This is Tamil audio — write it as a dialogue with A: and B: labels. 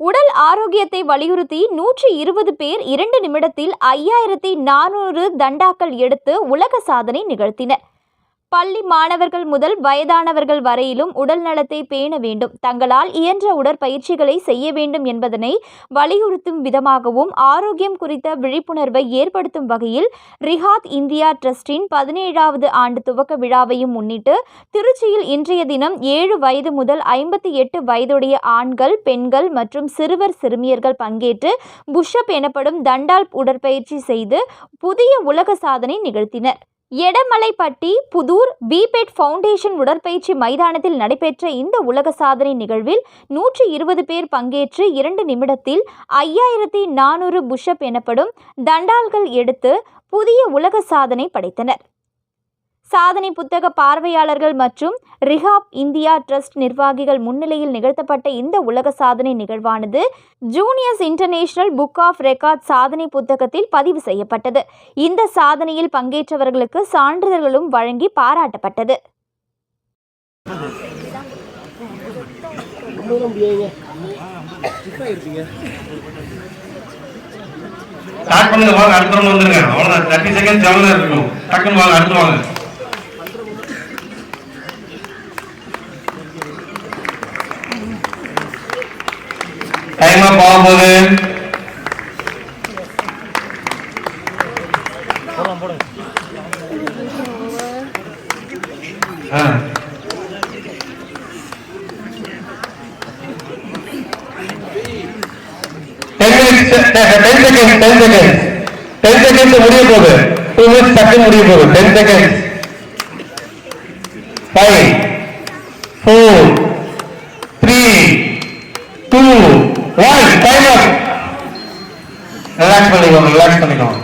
A: உடல் ஆரோக்கியத்தை வலியுறுத்தி நூற்றி இருபது பேர் இரண்டு நிமிடத்தில் ஐயாயிரத்தி நானூறு தண்டாக்கள் எடுத்து உலக சாதனை நிகழ்த்தினர். பள்ளி மாணவர்கள் முதல் வயதானவர்கள் வரையிலும் உடல் நலத்தை பேண வேண்டும். தங்களால் இயன்ற உடற்பயிற்சிகளை செய்ய வேண்டும் என்பதனை வலியுறுத்தும் விதமாகவும் ஆரோக்கியம் குறித்த விழிப்புணர்வை ஏற்படுத்தும் வகையில் ரிஹாத் இந்தியா ட்ரஸ்டின் பதினேழாவது ஆண்டு துவக்க விழாவையும் முன்னிட்டு திருச்சியில் இன்றைய தினம் ஏழு வயது முதல் ஐம்பத்தி எட்டு வயதுடைய ஆண்கள் பெண்கள் மற்றும் சிறுவர் சிறுமியர்கள் பங்கேற்று புஷ்அப் எனப்படும் தண்டால் உடற்பயிற்சி செய்து புதிய உலக சாதனை நிகழ்த்தினர். எடமலைப்பட்டி புதூர் பிபெட் ஃபவுண்டேஷன் உடற்பயிற்சி மைதானத்தில் நடைபெற்ற இந்த உலக சாதனை நிகழ்வில் நூற்றி இருபது பேர் பங்கேற்று இரண்டு நிமிடத்தில் ஐயாயிரத்தி நானூறு புஷ்அப் எனப்படும் தண்டால்கள் எடுத்து புதிய உலக சாதனை படைத்தனர். சாதனை புத்தக பார்வையாளர்கள் மற்றும் ரிஹாப் இந்தியா ட்ரஸ்ட் நிர்வாகிகள் முன்னிலையில் நிகழ்த்தப்பட்ட இந்த உலக சாதனை நிகழ்வானது juniors international book of record சாதனை புத்தகத்தில் பதிவு செய்யப்பட்டது. இந்த சாதனையில் பங்கேற்றவர்களுக்கு சான்றிதழ்களும் வழங்கி பாராட்டப்பட்டது.
B: ஸ்டார்ட் பண்ணுங்க வாங்க அடுத்த ரவுண்ட் வந்துருங்க. அவ்வளோதான் தேர்ட்டி செகண்ட் செவன் இருக்கணும் டக்குன்னு வாங்க அடுத்து வாங்க. டைம் அப் ஆக போகுது ஆ ten minutes ten seconds ten seconds ten seconds முடிய போகுது. டூ மினிட்ஸ் டக்குன்னு முடிய போகுது. Ten seconds five four three two one time up relax பண்ணிக்கோங்க ரிலாக்ஸ் பண்ணிக்கோங்க